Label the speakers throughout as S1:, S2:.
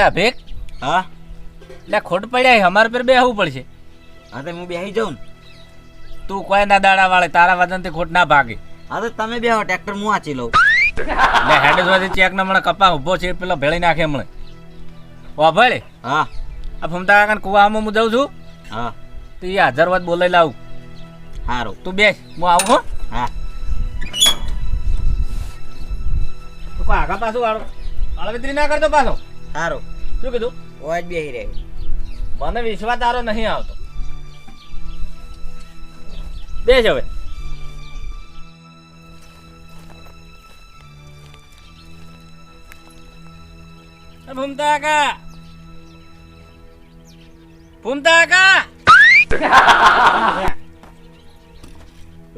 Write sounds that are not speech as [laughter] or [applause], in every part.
S1: લે અભિક
S2: હા?
S1: લે ખોટ પડ્યા અમારે પર બેહવું પડશે.
S2: હા તો હું બેહી જાઉં
S1: તું કોઈ ના દાડા વાળે તારા વજનથી ખોટ ના ભાગે.
S2: હા તો તમે બેહો ટ્રેક્ટર હું વાંચી લઉં.
S1: લે હેડ જોવાથી ચેક ના મને કપા ઊભો છે પેલો ભેળી નાખે હમણે. ઓ ભલે
S2: હા.
S1: આ ફમતા કાકા કુવામાં હું જાઉં છું?
S2: હા.
S1: તો એ હાજર વાત બોલાઈ લાવું.
S2: સારું
S1: તું બેસ હું આવું હો.
S2: હા.
S1: આગા પાછું વાળો અળવિત્રી ના કરતો પાછો.
S2: સારું
S1: શું કીધું?
S2: ઓય બેહી રહે
S1: મને વિશ્વાસ તારો નહીં આવતો. બેસ હવે. એ ભૂમતા કા ભૂમતા કા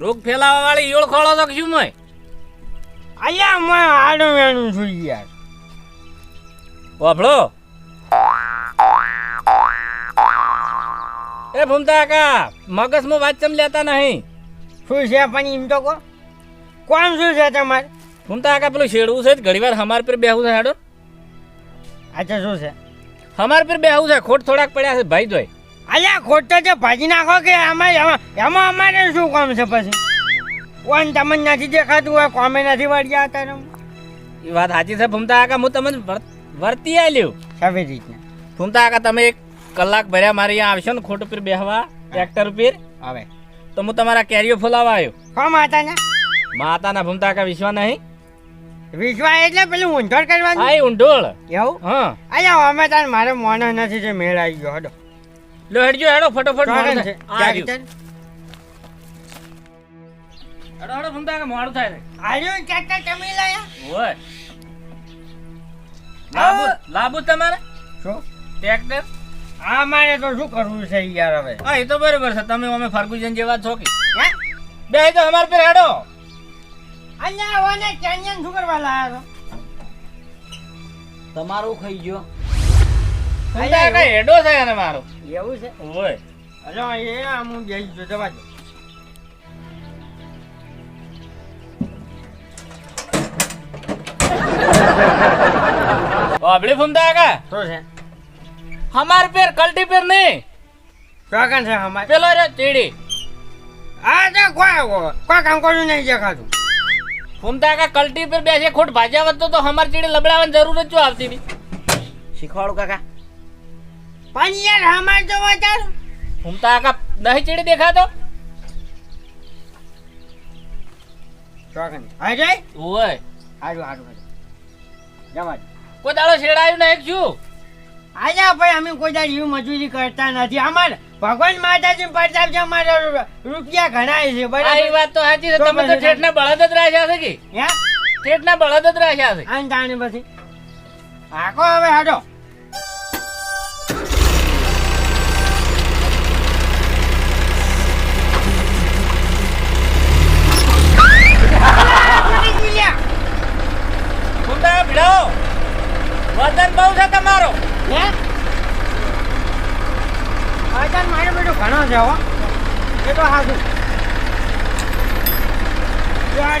S1: રોગ ફેલાવા વાળી ઈયળ ખોળો તો શું મય?
S3: અહીંયા મેં આડું વેણું જોઈ યાર
S1: વાપડો એ ભૂમતા કાકા મગજમાં વાત ચમ લેતા નહીં.
S3: શું છે પણ એમ તો કહો? કોણ શું છે તમારે?
S1: ભૂમતા કાકા પેલું શેડવું છે ઘણી વાર હમાર પર બેહવું છે હેડો.
S3: અચ્છા શું છે?
S1: હમાર પર બેહવું છે. ખોટ થોડાક પડ્યા છે ભાઈ જોઈ.
S3: અલ્યા ખોટો છે ભાજી નાખો કે આમાં એમાં અમારે શું કામ છે પછી? કોણ તમને નથી દેખાતું હોય કોમે નથી વળ્યા હતા
S1: એ વાત સાચી છે ભૂમતા કાકા. હું તમને વર્તી આલ્યું.
S3: સવી રીતના.
S1: ભૂમતા કાકા તમે એક કલાક ભર્યા મારે અહીંયા આવશો ને ખોટ ઉપર બેહવા ટ્રેક્ટર ઉપર.
S3: આવે.
S1: તો હું તમારા કેરીઓ ફોલાવા આવ્યો.
S3: હા માતાના?
S1: માતાના ભૂમતા કાકા વિશ્વા નહીં?
S3: વિશ્વા એટલે પેલું ઊંઢોળ કરવાનું?
S1: હા ઊંઢોળ
S3: એવું?
S1: હા.
S3: અહીંયા અમે તાર મારે મોનો નથી જે મેળ આવી ગયો હડો.
S1: લો હેડજો હેડો ફટોફટ
S3: મારે
S1: મોડું
S3: છે.
S1: હેડો હેડો ભૂમતા કાકા મોડું થાય.
S3: આવ્યું ટ્રેક્ટર તમે લાયા.
S1: ઓય. લાબુ લાબુ તમારે?
S3: શું?
S1: ટ્રેક્ટર?
S3: આ મારે તો શું કરવું છે યાર હવે?
S1: હા એ તો બરોબર છે. તમે અમે ફર્ગુજન જેવા છો કે? બે તો અમાર પર હેડો.
S3: અહીંયા આવવાને ચાંદિયાને શું કરવા લાયા
S2: તમારું ખાઈ ગયો.
S1: ભૂમતા કાકા હેડો છે એને મારો?
S3: એવું છે?
S1: ઓય
S3: એ આમ હું બેસી જો જવા દો. [laughs]
S1: બાબડી ફૂમતા કા
S3: શું છે.
S1: હમાર પેર કલ્ટી પેર નહીં.
S3: ચોગન છે હમાર.
S1: પેલો રે ચીડી.
S3: આ તો કોઈ કોઈ કામ કરવું નહીં દેખાતું
S1: ફૂમતા કા કલ્ટી પેર બેસે ખોટ ભાજ્યા વધતો તો હમાર ચીડી લબડાવવાની જરૂર જ જો આવતી હતી?
S2: શીખવાડું કાકા.
S3: પણ યાર હમાર તો વધારે.
S1: ફૂમતા કાકા નહીં ચીડી દેખાતો?
S3: ચોગન અરે
S1: ઓય.
S3: હારું હારું જવા
S1: કોઈ દાડો શેડાયું નહીં છું
S3: આજા ભાઈ અમે કોઈ દાડ એવું મજૂરી કરતા નથી. અમાર ભગવાન માતાજી પરતાપ છે અમારા રૂપિયા ઘણા છે
S1: આ એ વાત તો સાચી છે. તમે તો ઠેઠના બળદ જ રાખ્યા છે કે?
S3: હે?
S1: ઠેઠના બળદ જ રાખ્યા છે.
S3: આને તાણે પછી. આખો હવે હાડો
S1: ભીડો. વજન બહુ છે તમારો.
S3: હે? અચાન મારે બેટો ઘણો છે હો. એ તો હાજુ. યાર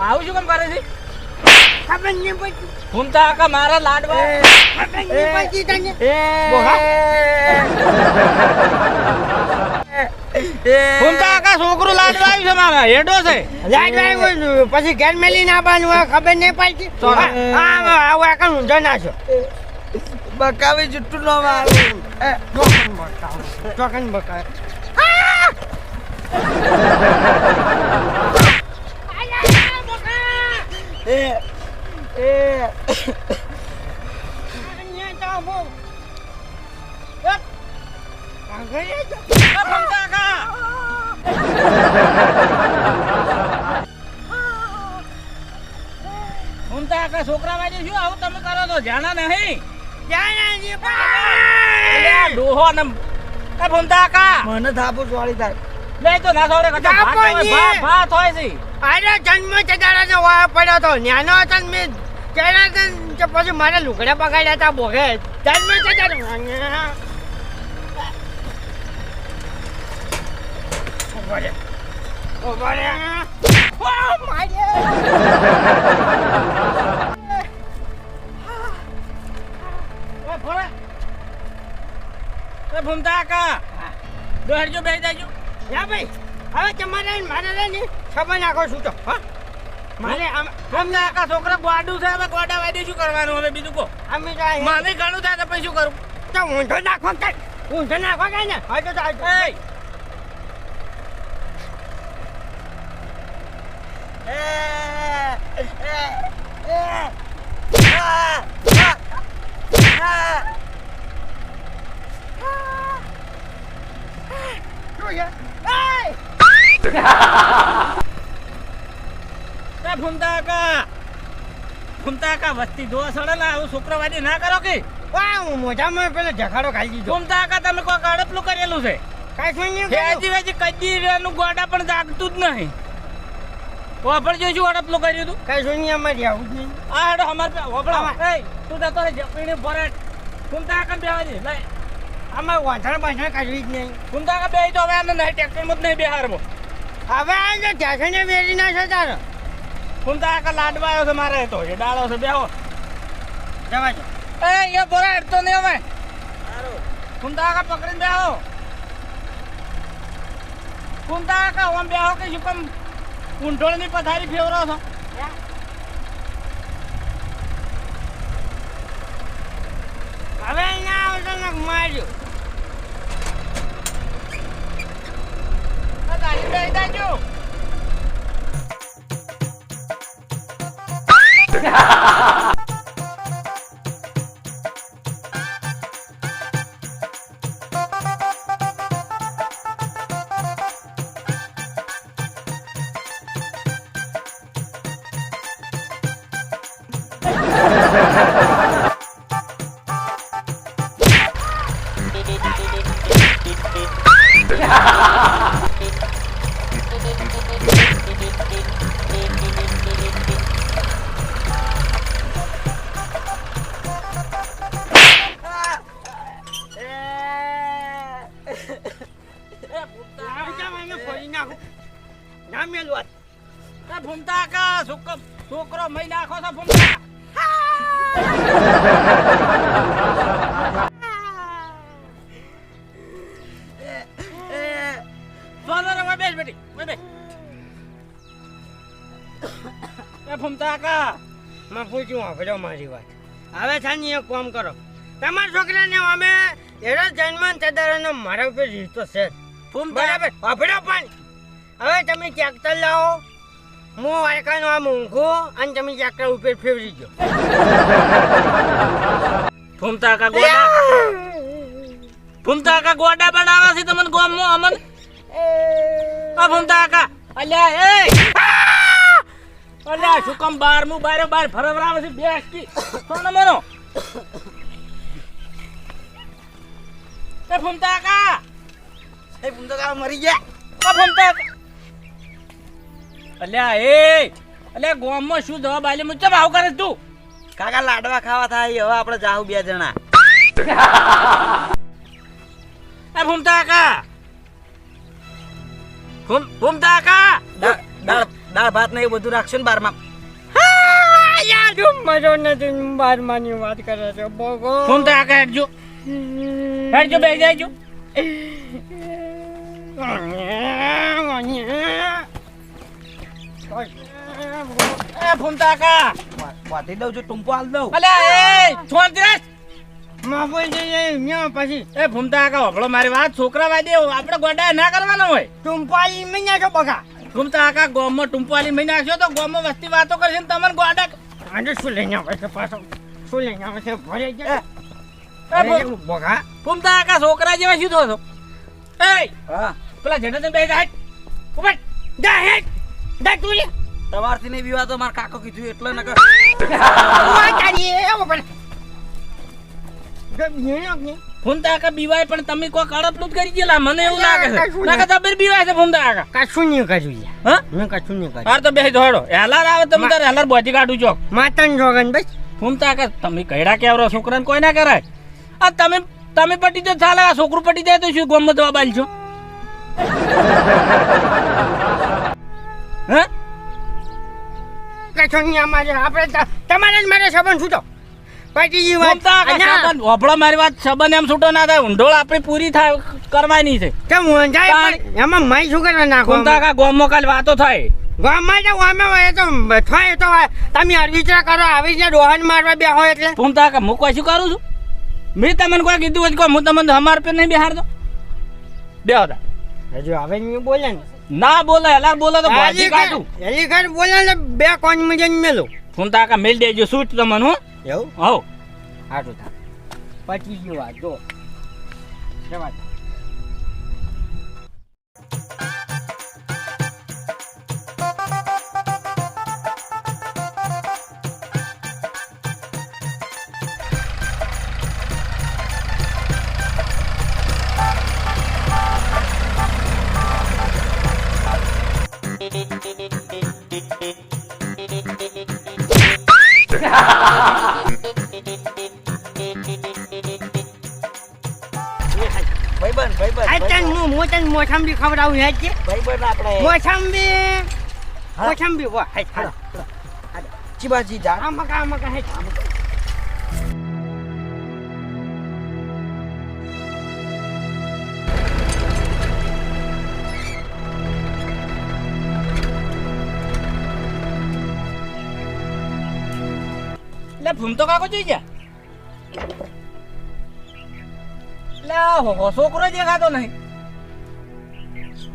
S1: આવું શું કેમ કરે છે?
S3: ખબર નહીં પડતી
S1: ઘૂમતા આકા મારા લાડવા.
S3: ખબર નહીં પડતી તને.
S1: ઘૂમતા આકા છોકરું લાડવા આવ્યું છે મારા હેડો છે.
S3: લાડ આવ્યો પછી ઘેર મેલી ના આવવાનું હોય ખબર નહીં પડતી.
S1: ના.
S3: હા. આવું એકણ ઊંધો છો.
S2: બકાવી જુઠ્ઠું નો મારું
S3: બકાવ બકાવ.
S2: એ એ.
S1: છોકરા વાજે શું આવું તમે કરો તો જાણા નહીં. ડોહો ને એ ઘૂમતા
S2: મને થાપુ ચોળી થાય.
S1: લે તો ના છોડે કચા ભાત હોય છે
S3: અરે જન્મ ચડાડા તો વાળ પડ્યો તો નાનો હતો ને મેં ને તો પછી મારે લુગડા પકડ્યા હતા બોગે જન્મ ચડાડો ઊભો રે. ઊભો રે. ઓ, મારે.
S1: એ ફોડે એ ઘૂમતા આકા દોડજો બેસી જાજો
S3: યા ભાઈ હવે તમારે ને મારે ને ખબર નાખો છું તો હા? મારે
S1: આકા છોકરા ગોડું છે હવે ગોડા વાડી શું કરવાનું હવે બીજું કો
S3: અમે તો
S1: મને ઘણું થાય તો પછી શું કરું?
S3: તો ઊંધો નાખો કઈ ઊંધો નાખો કઈ ને? હવે તો ચાલતું.
S1: એ! [laughs] ઘૂમતા આકા ઘૂમતા આકા વસ્તી ધોવા સડે ને આવું શુક્રવારી ના કરો કે?
S3: વાહ, હું મોઢામાં પેલો ઝઘાડો ખાઈ દીધો
S1: ઘૂમતા આકા તમે કોઈ કડપલું કરેલું છે?
S3: કાંઈ નહીં
S1: વેજી કદી રેનું ગોડા પણ જાગતું જ નહીં. વાપર જો શું અડપલું કર્યું તું?
S3: કઈ શું નહીં અમારે આવું જ નહીં.
S1: આ હેડો અમાર વાપરા. એ તું તો તારે જપીને ભરે ઘૂમતા આકા બેવા દે લે
S3: અમારે વાંધણ બાંધણ કાઢવી જ નહીં.
S1: ઘૂમતા આકા બેહી તો હવે અમે નહીં ટ્રેક્ટરમાં જ નહીં બેહારવો.
S3: હવે આજે ઠેસણે વેરી ના. છે તારો
S1: ઘૂમતા કા લાડવા આવ્યો છે મારે તો એ ડાળો છે બેહો.
S3: જવા જો
S1: એ એ ભરે હેડતો નહીં હવે. ઘૂમતા આકા પકડીને બેહો. ઘૂમતા આકા ઓમ બેહો કે શું કેમ ઊંઢોળની પથારી ફેવરો છો?
S3: હવે અહીંયા આવતો ને માર્યો.
S1: આ ગાડી બેહી
S3: ના મેલું આ.
S1: ભૂમતા કા છોકરો છોકરો મહી નાખો છો ભૂમતા? સોનો બેસ બેટી બેસ. એ ભૂમતા કા
S3: મેં પૂછ્યું વાપર્યો મારી વાત. હવે છાની એક કામ કરો. તમારા છોકરાને અમે એનો જન્મ ચદારનો મારા ઉપર રીતો છે. બરાબર? વાપર્યો પણ. હવે તમે ટ્રેક્ટર લાવો. હું વાયકાનો આ ઊંઘું અને તમે ટ્રેક્ટર ઉપર ફેરવી દો. [laughs]
S1: ફૂમતા કા ગોડા. ફૂમતા કા ગોડા બનાવા છે તમને ગોમમાં અમન? આ ફૂમતા કા અલ્યા એ! અલ્યા શું કામ બાર મુ બારે બાર ફરવરાવે છે કી સોનો મનો એ ભૂમતા કા
S2: એ ભૂમતો કાકા મરી ગયા.
S1: આ ભૂમતા કા અલ્યા એ! અલ્યા ગોમમાં શું જવાબ આલે મું ચમ આવું કરે તું?
S2: કાકા લાડવા ખાવા થાય હવે આપણે જાહુ બે જણા. [laughs]
S1: એ ભૂમતા કા ભૂમ ભૂમતા કા
S2: દાળ ભાત ને એવું બધું રાખશું ને બારમાં.
S3: યાર જો મજો નથી બારમાની વાત કરે છે બોગો
S1: ફોન તો હેડજો. હેડજો બે જાયજો. [laughs] એ ફોન તો આકા
S2: વાટી દઉં છું ટૂંપો હાલ દઉં.
S1: અલ્યા એ છોડ દે.
S3: માફોઈ જઈએ ન્યા પછી.
S1: એ ફૂમતા આકા હોભળો મારી વાત છોકરા વાદે આપણે ગોડા ના કરવાનો હોય.
S3: ટુંપાઈ મહિના છો બગા
S1: ફૂમતા આકા ગોમમાં ટુંપાલી મહિના નાખ્યો તો ગોમમાં વસ્તી વાતો કરશે ને તમને ગોડા
S3: આજે શું લઈને આવે છે પાછો? શું લઈને આવે છે? ભરે જાય બગા
S1: ફૂમતા આકા છોકરા જેવા શું થો છો? એ
S2: હા.
S1: પેલા જેઠા બે જાય ઊભા.
S3: જા હેડ તું લે.
S2: તમારથી નહીં વિવાહ તો મારા કાકો કીધું એટલે નકર.
S3: ને
S1: ફૂમતા આકા બીવાય પણ તમે કોઈ કડપલું જ કરી ગયેલા? મને એવું લાગે છે. લાગે બીવાય છે ફૂમતા આકા
S3: કશું નહીં કર્યું
S1: હા?
S3: મેં કશું નહીં કર્યું.
S1: હાર તો બે હેલાર આવે તમે તારે હેલાર બોધી કાઢું છો.
S3: માતન જોગન બસ.
S1: ફૂમતા કા તમે કઈડા કેવરો છોકરાને કોઈ ના કરાય? આ તમે તમે પટી જો ચાલે આ છોકરું પટી જાય તો શું ગમત જવાબ આલશો હે?
S3: કશું નહીં આપણે તમારે જ મારે સંબંધ છૂટો. પટીજી વાત.
S1: ફૂમતા આકા
S3: અન્યા,
S1: સંબંધ હોભળો મારી વાત સંબંધ એમ છૂટો ના થાય. ઊંડોળ આપણી પૂરી થાય કરવાની છે.
S3: કેમ ઊંઝાય એમાં માઈ શું કરવા નાખો
S1: ફૂમતા આકા કાલ વાતો થાય.
S3: ગામમાં તો હોય તો થાય તો તમે અરવિચરા કરો આવી રીતે ડોહન મારવા બે હોય એટલે
S1: હું કોઈ શું કરું છું? મેં તમને કોઈ કીધું હોય હું તમને હમાર પે નહીં બિહાર દો બે હતા
S3: હજુ હવે બોલે ને.
S1: ના બોલે એલા બોલે તો ભાજી કાઢું.
S3: એલી ઘર બોલે ને બે કોણ મજન મેલો.
S1: ફોન આકા મેલ દેજો સૂટ તમને હું?
S3: એવું?
S1: હો
S3: હાટું થાય પટી ગયું વાત જો જવા મોસંબી ખવડાવું હેડ છે
S2: ભાઈબંધ આપણે
S3: મોસંબી?
S2: હા.
S3: મોસંબી વાહ હે
S2: હાલો, ચીબાજી જા.
S3: આ મકા આ મકા હે.
S1: એટલે ફૂમતો કાકો જોઈ ગયા. એટલે હો- હો છોકરો દેખાતો નહીં.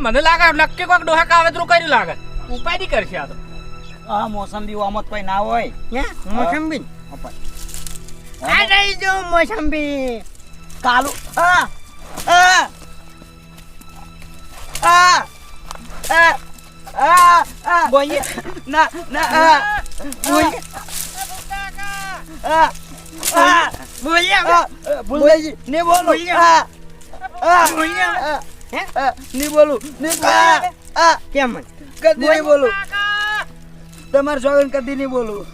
S1: મને લાગે નક્કી કોઈક ડોહા કાવતરું કર્યું લાગે. ઉપાધિ કરશે આ તો.
S2: આ મોસંબી વામત કોઈ ના હોય.
S3: હે? મોસંબી? આ રહી જો મોસંબી.
S2: કાલુ. આ આ આ આ આ આ
S3: બોલીએ
S2: ના ના આ
S3: બોલીએ
S2: આ આ આ ભૂલજી ને બોલું. આ આ આ ની બોલું. ની આ આ
S3: કેમ
S2: કદી નહીં બોલું. તમારે સોગન કદી નહીં બોલું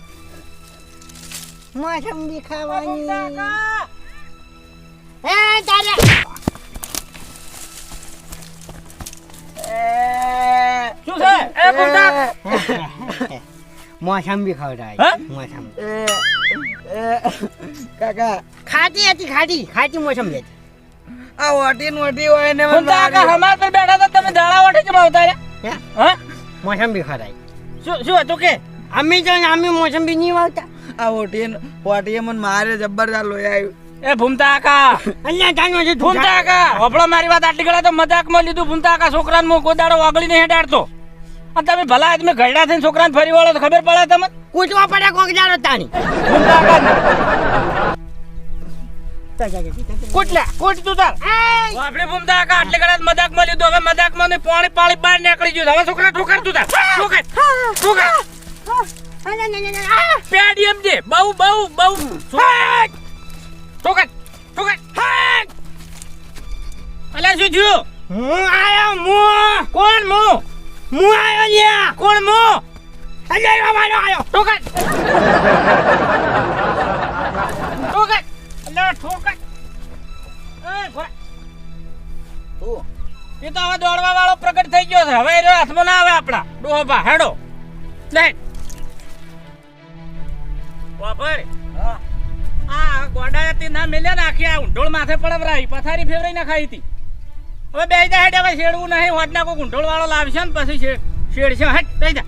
S3: મોસંબી ખાવાની. હે તારે.
S1: શું છે? એ ફૂમતા [laughs]
S3: મોસંબી
S2: કાકા.
S3: ખાટી હતી ખાટી. ખાટી મોસંબી હતી
S2: આ ઓટી નોટી વટી હોય ને હું
S1: તો કાકા હમાર પર બેઠા તો તમે દાડા ઓટી જ માવતા રે
S3: હે?
S1: હા?
S3: મોસંબી ખરાઈ
S1: શું શું હતું કે?
S3: અમે તો અમે મોસંબી નહીં વાવતા.
S2: આ ઓટી વટીએ મને મારે જબરદસ્ત લોહી આવ્યું
S1: એ ભૂમતા કાકા
S3: અહીંયા જાણ્યો છે
S1: ભૂમતા કાકા હોપળો મારી વાત આટલી ગળા તો મજાકમાં લીધું. ભૂમતા કાકા છોકરાને હું ગોદાડો વાગળી નહીં હેડાડતો. અને તમે ભલા આદમી ઘરડા થઈને છોકરાને ફરી વળો તો ખબર પડે તમને?
S3: કૂટવા પડે કોક જાડો તાણી.
S1: ભૂમતા કાકા કુટલા કુટ તું તાર. આપણે ભૂમતા કા આટલે કડા મજાકમાં લીધો હવે મજાકમાં ને પાણી પાણી બહાર નીકળી ગયું હવે છોકરા ઠોકર તું તાર. ઠોકર ઠોકર. પેડી એમ જે બહુ બહુ બહુ. ઠોકર ઠોકર. અલા અલ્યા શું થયું?
S3: હું આયો મો.
S1: કોણ મો?
S3: મુ આયો લ્યા
S1: કોણ મો?
S3: અજય મારો આયો.
S1: ઠોકર. એ.
S2: તું.
S1: એ તો હવે દોડવા વાળો પ્રગટ થઈ ગયો છે. હવે એ હાથમાં ના આવે આપણા. ડોહા હેડો. લે. વાપર. આ ગોડાયાથી ના મેલ્યા ને આખી આ ઊંઢોળ માથે પડવરાઈ પથારી ફેવરાઈ ના ખાઈ હતી. હવે બે જા હેડ હવે શેડવું નહીં. હોટના કોઈ ઊંઢોળ વાળો લાવશે ને પછી શેડ શેડ છે હેડ બે જા.